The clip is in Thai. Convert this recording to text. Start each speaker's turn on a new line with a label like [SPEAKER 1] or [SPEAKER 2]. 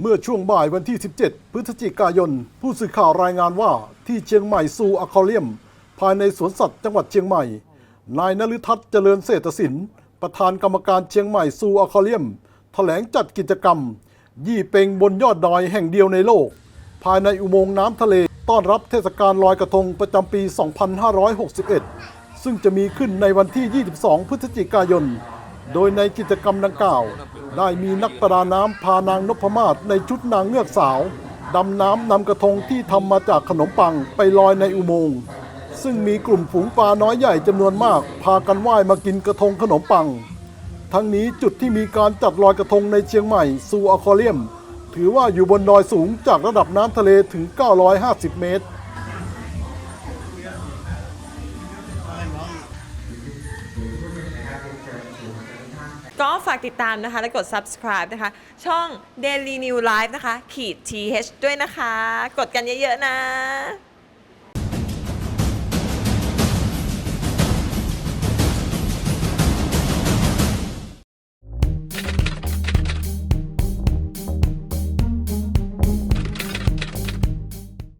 [SPEAKER 1] เมื่อช่วงบ่ายวันที่ 17 พฤศจิกายน ผู้สื่อข่าวรายงานว่าที่เชียงใหม่ซูอะคาเรียม ภายในสวนสัตว์จังหวัดเชียงใหม่ นายนฤทัศน์เจริญเศรษฐศิลป์ประธานกรรมการเชียงใหม่ซูอะคาเรียม แถลงจัดกิจกรรม ยี่เป็งบนยอดดอยแห่งเดียวในโลก ภายในอุโมงค์น้ำทะเลต้อนรับเทศกาลลอยกระทงประจำปี 2561 ซึ่งจะมีขึ้นในวันที่ 22 พฤศจิกายน โดยในกิจกรรมดังกล่าว ได้มีนักประดาน้ำพานางนพมาศในชุดนางเงือกสาว ดำน้ำนำกระทงที่ทำมาจากขนมปังไปลอยในอุโมงค์ซึ่งมีกลุ่มฝูงปลาน้อยใหญ่จำนวนมาก พากันว่ายมากินกระทงขนมปัง ทั้งนี้จุดที่มีการจัดลอยกระทงในเชียงใหม่ซูอะคอเรียม ถือว่าอยู่บนดอยสูงจากระดับน้ำทะเลถึง 950 เมตร
[SPEAKER 2] ก็ฝากติดตามนะคะ และกด subscribe นะคะ ช่อง Daily New Life นะคะ ขีด th ด้วยนะคะ กดกันเยอะๆนะ